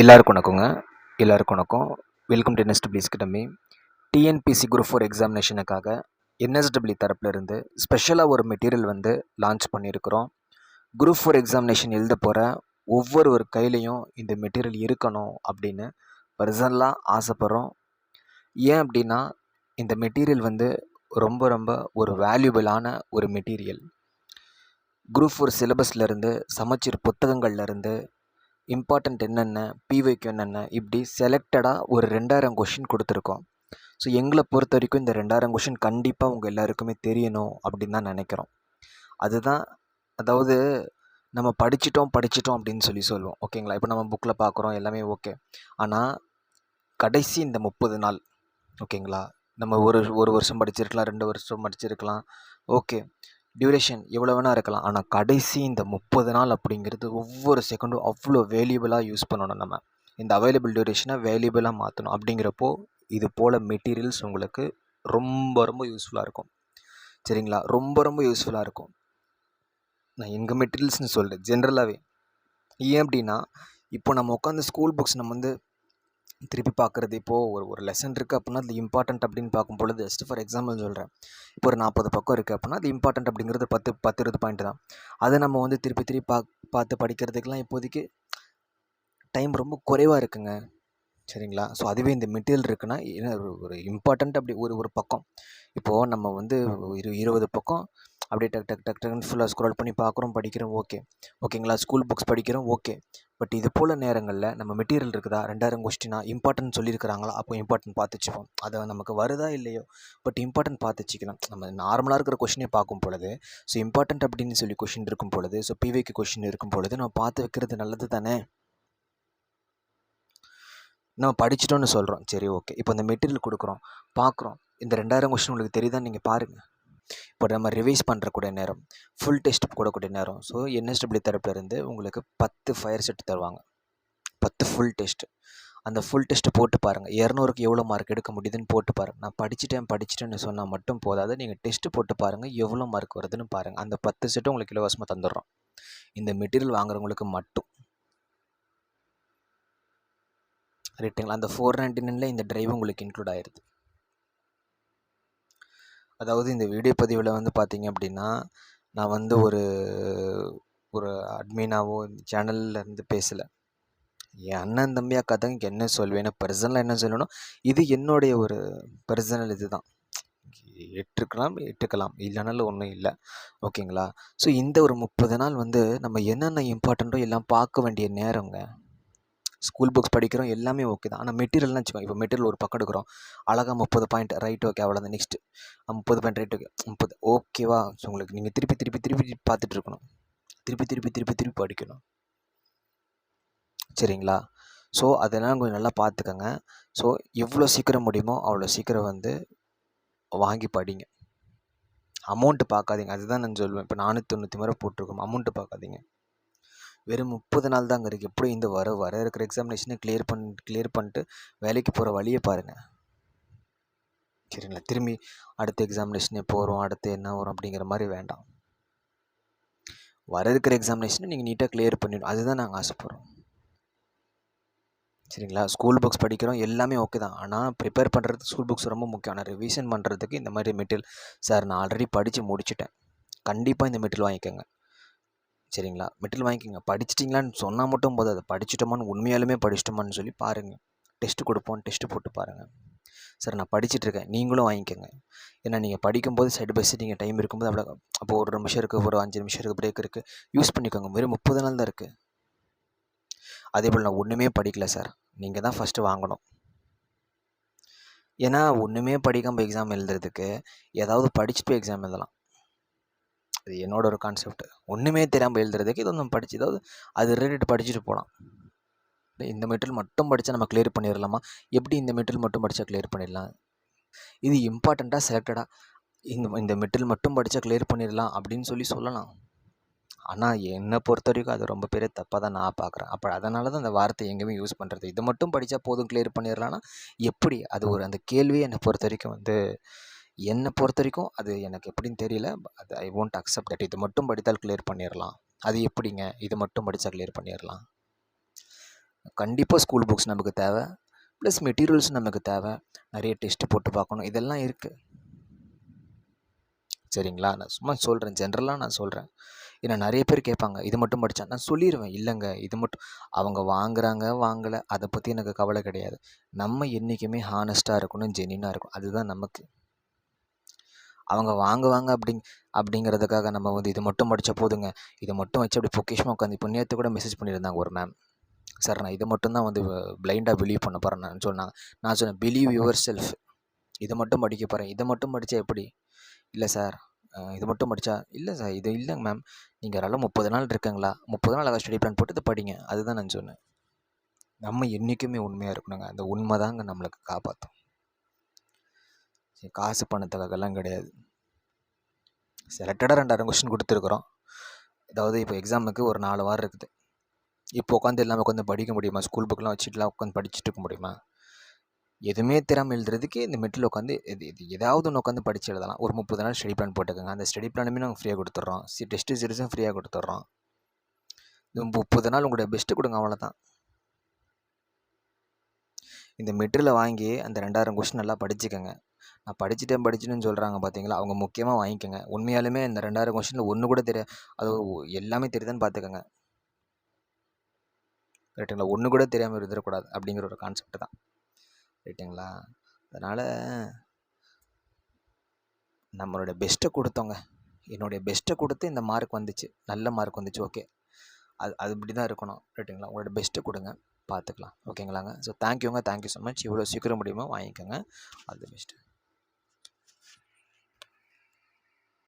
எல்லாருக்கும் வணக்கங்க. எல்லாருக்கும் வணக்கம். வெல்கம் டு என்எஸ்டபிள்யூ கிட்டமே டிஎன்பிசி குரூப் ஃபோர் எக்ஸாமினேஷனுக்காக என்எஸ்டபிள்யூ தரப்புலேருந்து ஸ்பெஷலாக ஒரு மெட்டீரியல் வந்து லான்ச் பண்ணியிருக்கிறோம். குரூப் ஃபோர் எக்ஸாமினேஷன் எழுத போகிற ஒவ்வொரு ஒரு கையிலையும் இந்த மெட்டீரியல் இருக்கணும் அப்படின்னு பர்சனலாக ஆசைப்பட்றோம். ஏன் அப்படின்னா இந்த மெட்டீரியல் வந்து ரொம்ப ரொம்ப ஒரு வேல்யூபிளான ஒரு மெட்டீரியல் குரூப் ஃபோர் சிலபஸ்லேருந்து சமச்சீர் புத்தகங்கள்லேருந்து இம்பார்ட்டண்ட் என்னென்ன பிவைக்கு என்னென்ன இப்படி செலக்டடாக ஒரு ரெண்டாயிரம் கொஷின் கொடுத்துருக்கோம். ஸோ எங்களை பொறுத்த வரைக்கும் இந்த ரெண்டாயிரம் கொஷின் கண்டிப்பாக உங்கள் எல்லாருக்குமே தெரியணும் அப்படின்னு தான் நினைக்கிறோம். அதுதான் அதாவது நம்ம படிச்சிட்டோம் படிச்சிட்டோம் அப்படின்னு சொல்லி சொல்லுவோம். ஓகேங்களா இப்போ நம்ம புக்கில் பார்க்குறோம் எல்லாமே ஓகே ஆனால் கடைசி இந்த முப்பது நாள் ஓகேங்களா நம்ம ஒரு ஒரு வருஷம் படிச்சிருக்கலாம் ரெண்டு வருஷம் படிச்சிருக்கலாம் ஓகே டியூரேஷன் எவ்வளோ வேணால் இருக்கலாம். ஆனால் கடைசி இந்த முப்பது நாள் அப்படிங்கிறது ஒவ்வொரு செகண்டும் அவ்வளோ வேல்யூபிளாக யூஸ் பண்ணணும் நம்ம. இந்த அவைலபிள் டியூரேஷனை வேல்யூபிளாக மாற்றணும் அப்படிங்கிறப்போ இது போல் மெட்டீரியல்ஸ் உங்களுக்கு ரொம்ப ரொம்ப யூஸ்ஃபுல்லாக இருக்கும். சரிங்களா? ரொம்ப ரொம்ப யூஸ்ஃபுல்லாக இருக்கும். நான் எங்கள் மெட்டீரியல்ஸ்னு சொல்கிறேன் ஜென்ரலாகவே ஏன் அப்படின்னா இப்போ நம்ம உட்காந்து ஸ்கூல் புக்ஸ் நம்ம வந்து திருப்பி பார்க்குறது. இப்போது ஒரு ஒரு லெசன் இருக்குது அப்படின்னா அது இம்பார்ட்டன்ட் அப்படின்னு பார்க்கும் பொழுது ஜஸ்ட் ஃபார் எக்ஸாம்பிள் சொல்கிறேன் இப்போ ஒரு நாற்பது பக்கம் இருக்குது அப்படின்னா அது இம்பார்ட்டன்ட் அப்படிங்கிறது பத்து பத்து இருபது பாயிண்ட் தான். அதை நம்ம வந்து திருப்பி திருப்பி பா பார்த்து படிக்கிறதுக்கெலாம் இப்போதைக்கு டைம் ரொம்ப குறைவாக இருக்குங்க. சரிங்களா? ஸோ அதுவே இந்த மெட்டீரியல் இருக்குன்னா என்ன ஒரு ஒரு இம்பார்ட்டண்ட் அப்படி ஒரு ஒரு பக்கம். இப்போது நம்ம வந்து இரு இருபது பக்கம் அப்படியே டக் டக் டக் டக்குன்னு ஃபுல்லாக ஸ்க்ரோல் பண்ணி பார்க்குறோம் படிக்கிறோம் ஓகே ஓகேங்களா ஸ்கூல் புக்ஸ் படிக்கிறோம் ஓகே பட் இது போல் நேரங்களில் நம்ம மெட்டீரியல் இருக்குதா? ரெண்டாயிரம் கொஸ்டினா இம்பார்ட்டன்ட் சொல்லியிருக்கிறாங்களா? அப்போ இம்பார்ட்டன்ட் பார்த்து வச்சுப்போம் அது நமக்கு வருதா இல்லையோ? பட் இம்பார்ட்டன்ட் பார்த்து வச்சுக்கணும் நம்ம நார்மலாக இருக்கிற கொஷினே பார்க்கும் பொழுது ஸோ இம்பார்ட்டன்ட் அப்படின்னு சொல்லி கொஷின் இருக்கும் பொழுது ஸோ பிவைக்கு கொஷின் இருக்கும் பொழுது நம்ம பார்த்து வைக்கிறது நல்லது தானே? நம்ம படிச்சிட்டோன்னு சொல்கிறோம் சரி ஓகே இப்போ இந்த மெட்டீரியல் கொடுக்குறோம். பார்க்குறோம். இந்த ரெண்டாயிரம் கொஸ்டின் உங்களுக்கு தெரியுதான்னு நீங்கள் பாருங்கள் இப்போ நம்ம ரிவைஸ் பண்ணுறக்கூடிய நேரம் ஃபுல் டெஸ்ட் போடக்கூடிய நேரம். ஸோ என்எஸ்டபிள்யூ தரப்புலேருந்து உங்களுக்கு பத்து ஃபயர் செட் தருவாங்க. பத்து ஃபுல் டெஸ்ட் அந்த ஃபுல் டெஸ்ட்டை போட்டு பாருங்கள் இரநூறுக்கு எவ்வளோ மார்க் எடுக்க முடியுதுன்னு போட்டு பாருங்கள் நான் படிச்சுட்டேன் படிச்சுட்டேன்னு சொன்னால் மட்டும் போதாது. நீங்கள் டெஸ்ட்டு போட்டு பாருங்கள் எவ்வளோ மார்க் வருதுன்னு பாருங்கள் அந்த பத்து செட்டு உங்களுக்கு இலவசமாக தந்துடுறோம். இந்த மெட்டீரியல் வாங்குறவங்களுக்கு மட்டும். ரைட்டுங்களா அந்த ஃபோர் நைன்டி நைனில் இந்த ட்ரைவ் உங்களுக்கு இன்க்ளூட் ஆயிடுது அதாவது இந்த வீடியோ பதிவில் வந்து பார்த்தீங்க அப்படின்னா நான் வந்து ஒரு ஒரு அட்மினாவோ சேனலில் இருந்து பேசலை. என் அண்ணன் தம்பி அக்கா என்ன சொல்வேன் பர்சனலாக என்ன சொல்லணும் இது என்னுடைய ஒரு பர்சனல் இது தான் ஏற்றுக்கலாம். இல்லைனாலும் ஒன்றும் இல்லை. ஓகேங்களா ஸோ இந்த ஒரு முப்பது நாள் வந்து நம்ம என்னென்ன இம்பார்ட்டண்ட்டோ எல்லாம் பார்க்க வேண்டிய நேரங்க. ஸ்கூல் புக்ஸ் படிக்கிறோம் எல்லாமே ஓகே தான். ஆனால் மெட்டீரியல்னு வச்சுக்கோங்க இப்போ மெட்டீரியல் ஒரு பக்கம் எடுக்கிறோம். அழகாக முப்பது பாயிண்ட் ரைட் ஓகே அவ்வளோதான் நெக்ஸ்ட்டு முப்பது பாயிண்ட் ரைட் ஓகே முப்பது ஓகேவா ஸோ உங்களுக்கு நீங்கள் திருப்பி திருப்பி திருப்பி பார்த்துட்டு இருக்கணும். திருப்பி திருப்பி திருப்பி திருப்பி படிக்கணும். சரிங்களா? ஸோ அதெல்லாம் கொஞ்சம் நல்லா பார்த்துக்கோங்க. ஸோ எவ்வளோ சீக்கிரம் முடியுமோ அவ்வளோ சீக்கிரம் வந்து வாங்கி படிங்க. அமௌண்ட்டு பார்க்காதீங்க. அதுதான் நான் சொல்லுவேன் இப்போ நானூற்றி தொண்ணூற்றி முறை போட்டிருக்கோம். அமௌண்ட்டு பார்க்காதீங்க. வெறும் முப்பது நாள் தாங்க இருக்குது எப்படி இந்த வர வர இருக்கிற எக்ஸாமினேஷனை கிளியர் பண்ணி கிளியர் பண்ணிட்டு வேலைக்கு போகிற வழியை பாருங்கள் சரிங்களா? திரும்பி அடுத்த எக்ஸாமினேஷனே போகிறோம் அடுத்து என்ன வரும் அப்படிங்கிற மாதிரி வேண்டாம். வர இருக்கிற எக்ஸாமினேஷனை நீங்கள் நீட்டாக கிளியர் பண்ணிடணும். அதுதான் நாங்கள் ஆசைப்பட்றோம். சரிங்களா? ஸ்கூல் புக்ஸ் படிக்கிறோம் எல்லாமே ஓகே தான். ஆனால் ப்ரிப்பேர் பண்ணுறது ஸ்கூல் புக்ஸ் ரொம்ப முக்கியம். ஆனால் ரிவிஷன் பண்ணுறதுக்கு இந்த மாதிரி மெட்டீரியல் சார் நான் ஆல்ரெடி படித்து முடிச்சுட்டேன். கண்டிப்பாக இந்த மெட்டீரியல் வாங்கிக்கோங்க. சரிங்களா? மெட்டீரியல் வாங்கிக்கோங்க. படிச்சிட்டிங்களான்னு சொன்னால் மட்டும் போது அதை படிச்சிட்டோமான்னு உண்மையாலுமே படிச்சிட்டோமான்னு சொல்லி பாருங்கள் டெஸ்ட்டு கொடுப்போம். டெஸ்ட்டு போட்டு பாருங்கள் சார் நான் படிச்சுட்ருக்கேன் நீங்களும் வாங்கிக்கோங்க. ஏன்னா நீங்கள் படிக்கும்போது சைடு பை சைடு நீங்கள் டைம் இருக்கும்போது அவ்வளோ அப்போ ஒரு நிமிஷம் இருக்குது ஒரு அஞ்சு நிமிஷம் இருக்குது பிரேக் இருக்குது யூஸ் பண்ணிக்கோங்க. வெறும் முப்பது நாள் தான் இருக்குது அதே போல் நான் ஒன்றுமே படிக்கல சார் நீங்கள் தான் ஃபஸ்ட்டு வாங்கணும். ஏன்னா ஒன்றுமே படிக்காமல் எக்ஸாம் எழுதுறதுக்கு ஏதாவது படிச்சுட்டு எக்ஸாம் எழுதலாம். அது என்னோட ஒரு கான்செப்ட் ஒன்றுமே தெரியாமல் எழுதுறதுக்கு இது நம்ம படிச்சு ஏதாவது அது ரிலேட்டட் படிச்சுட்டு போகலாம் இந்த மெட்டீரியல் மட்டும் படித்தா நம்ம கிளியர் பண்ணிடலாமா எப்படி இந்த மெட்டீரியல் மட்டும் படித்தா கிளியர் பண்ணிடலாம் இது இம்பார்ட்டண்ட்டாக செலக்டடாக இந்த இந்த மெட்டீரியல் மட்டும் படித்தா கிளியர் பண்ணிடலாம் அப்படின்னு சொல்லி சொல்லலாம். ஆனால் என்னை பொறுத்த வரைக்கும் அது ரொம்ப பெரிய தப்பாக தான் நான் பார்க்குறேன் அப்போ அதனால தான் அந்த வார்த்தை எங்கேயுமே யூஸ் பண்ணுறது இதை மட்டும் படித்தா போதும் கிளியர் பண்ணிடலான்னா எப்படி? அது ஒரு அந்த கேள்வியை என்னை பொறுத்த வரைக்கும் வந்து என்னை பொறுத்த வரைக்கும் அது எனக்கு எப்படின்னு தெரியல. அது ஐ ஒன்ட் அக்செப்ட் தட் இது மட்டும் படித்தால் கிளியர் பண்ணிடலாம் அது எப்படிங்க? இது மட்டும் படித்தா கிளியர் பண்ணிடலாம் கண்டிப்பாக ஸ்கூல் புக்ஸ் நமக்கு தேவை. ப்ளஸ் மெட்டீரியல்ஸ் நமக்கு தேவை. நிறைய டெஸ்ட்டு போட்டு பார்க்கணும். இதெல்லாம் இருக்குது சரிங்களா? நான் சும்மா சொல்கிறேன் ஜென்ரலாக நான் சொல்கிறேன் ஏன்னா நிறைய பேர் கேட்பாங்க இது மட்டும் படித்தா? நான் சொல்லிடுவேன் இல்லைங்க. இது மட்டும் அவங்க வாங்குறாங்க வாங்கலை. அதை பற்றி எனக்கு கவலை கிடையாது. நம்ம என்றைக்குமே ஹானஸ்ட்டாக இருக்கணும் ஜெனினாக இருக்கணும். அதுதான் நமக்கு. அவங்க வாங்குவாங்க அப்படிங் அப்படிங்கிறதுக்காக நம்ம வந்து இது மட்டும் படித்தா போதுங்க. இதை மட்டும் வச்சு அப்படி பொக்கிஷமாக உட்காந்து இப்போ நேற்று கூட மெசேஜ் பண்ணியிருந்தாங்க ஒரு மேம் சார் நான் இதை மட்டும் தான் வந்து பிளைண்டாக பிலீவ் பண்ண போகிறேன் சொன்னாங்க. நான் சொன்னேன் பிலீவ் யுவர் செல்ஃப் இதை மட்டும் படிக்க போகிறேன் இதை மட்டும் படித்தா எப்படி? இல்லை சார் இது மட்டும் படித்தா இல்லை சார் இது இல்லைங்க மேம் நீங்கள் யாராலும் முப்பது நாள் இருக்கீங்களா? முப்பது நாள் அழகாக ஸ்டடி பிளான் போட்டு இதை படிங்க. அதுதான் நான் சொன்னேன். நம்ம என்றைக்குமே உண்மையாக இருக்கணுங்க. அந்த உண்மை தாங்க நம்மளுக்கு காப்பாற்றும் காசு பணத்துக்காகலாம் கிடையாது. செலக்டடாக ரெண்டாயிரம் கொஸ்டின் கொடுத்துருக்குறோம். அதாவது இப்போ எக்ஸாமுக்கு ஒரு நாலு வாரம் இருக்குது. இப்போ உட்காந்து எல்லாமே உட்காந்து படிக்க முடியுமா? ஸ்கூல் புக்கெலாம் வச்சுட்டுலாம் உட்காந்து படிச்சுட்டு இருக்க முடியுமா? எதுவுமே திறமை எழுதுறதுக்கு இந்த மெட்டில் உட்காந்து இது இது ஏதாவது ஒன்று உட்காந்து படித்து எழுதலாம். ஒரு முப்பது நாள் ஸ்டடி பிளான் போட்டுக்கோங்க. அந்த ஸ்டடி பிளானுமே நாங்கள் ஃப்ரீயாக கொடுத்துட்றோம். சி டெஸ்ட்டு சீரிஸும் ஃப்ரீயாக கொடுத்துட்றோம். இந்த முப்பது நாள் உங்களுடைய பெஸ்ட்டு கொடுங்க அவ்வளோதான் இந்த மெட்டீரியலை வாங்கி அந்த ரெண்டாயிரம் கொஸ்டின் நல்லா படிச்சுக்கோங்க. நான் படிச்சுட்டேன் படிச்சுட்டேன்னு சொல்கிறாங்க பார்த்தீங்களா அவங்க முக்கியமாக வாங்கிக்கோங்க. உண்மையாலுமே இந்த ரெண்டாயிரம் கொஸ்டினில் ஒன்று கூட தெரியாது அது எல்லாமே தெரியுதான்னு பார்த்துக்கோங்க ரைட்டுங்களா ஒன்று கூட தெரியாமல் இருந்துடக்கூடாது அப்படிங்கிற ஒரு கான்செப்ட் தான். ரைட்டுங்களா அதனால் நம்மளோட பெஸ்ட்டை கொடுத்தோங்க. என்னுடைய பெஸ்ட்டை கொடுத்து இந்த மார்க் வந்துச்சு. நல்ல மார்க் வந்துச்சு. ஓகே அது அது இப்படி தான் இருக்கணும் ரைட்டுங்களா உங்களோட பெஸ்ட்டை கொடுங்க. பார்த்துக்கலாம் ஓகேங்களாங்க ஸோ தேங்க்யூங்க தேங்க்யூ ஸோ மச் இவ்வளோ சீக்கிரம் முடியுமோ வாங்கிக்கோங்க. அது பெஸ்ட்டு